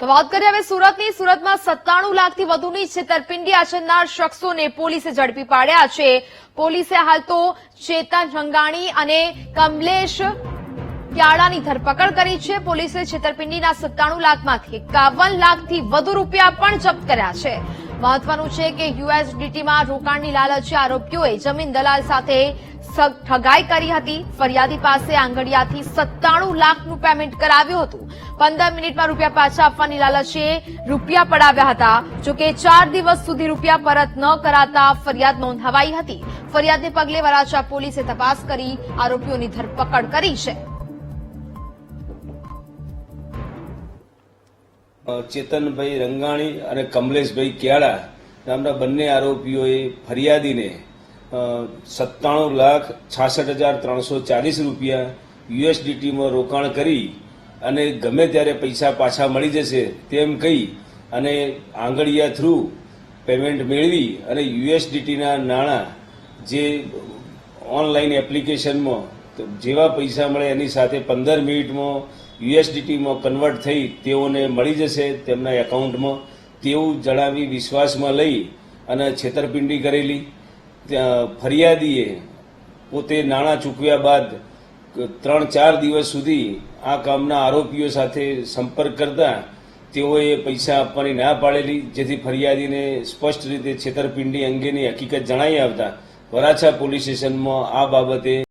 તો વાત કરીએ હવે સુરતની. સુરતમાં સત્તાણું લાખથી વધુની છેતરપિંડી આચરનાર શખ્સોને પોલીસે ઝડપી પાડ્યા છે. પોલીસે હાલ તો ચેતન રંગાણી અને કમલેશ ક્યાળાની ધરપકડ કરી છે. પોલીસે છેતરપિંડીના સત્તાણું લાખમાંથી એકાવન લાખથી વધુ રૂપિયા પણ જપ્ત કર્યા છે. મહત્વનું છે કે યુએસડીટીમાં રોકાણની લાલચે આરોપીઓએ જમીન દલાલ સાથે ઠગાઈ કરી હતી. ફરિયાદી પાસે આંગડિયાથી સત્તાણું લાખનું પેમેન્ટ કરાવ્યું હતું. પંદર મિનિટમાં રૂપિયા પાછા આપવાની લાલચે રૂપિયા પડાવ્યા હતા. જોકે ચાર દિવસ સુધી રૂપિયા પરત ન કરાતા ફરિયાદ નોંધાવાઈ હતી. ફરિયાદને પગલે વરાછા પોલીસે તપાસ કરી આરોપીઓની ધરપકડ કરી છે. ચેતનભાઈ રંગાણી અને કમલેશભાઈ ક્યાળા નામના બંને આરોપીઓએ ફરિયાદીને સત્તાણું લાખ છાસઠ હજાર ત્રણસો ચાલીસ રૂપિયા યુએસડીટીમાં રોકાણ કરી અને ગમે ત્યારે પૈસા પાછા મળી જશે તેમ કહી અને આંગળીયા થ્રુ પેમેન્ટ મેળવી અને યુએસડીટીના નાણાં જે ઓનલાઈન એપ્લિકેશનમાં જેવા પૈસા મળે એની સાથે પંદર મિનિટમાં યુએસડીટીમાં કન્વર્ટ થઈ તેઓને મળી જશે તેમના એકાઉન્ટમાં. તેવું જણાવી વિશ્વાસમાં લઈ અને છેતરપિંડી કરેલી. ફરિયાદીએ પોતે નાણાં ચૂકવ્યા બાદ ત્રણ ચાર દિવસ સુધી આ કામના આરોપીઓ સાથે સંપર્ક કરતા તેઓએ પૈસા આપવાની ના પાડેલી, જેથી ફરિયાદીને સ્પષ્ટ રીતે છેતરપિંડી અંગેની હકીકત જણાઈ આવતા વરાછા પોલીસ સ્ટેશનમાં આ બાબતે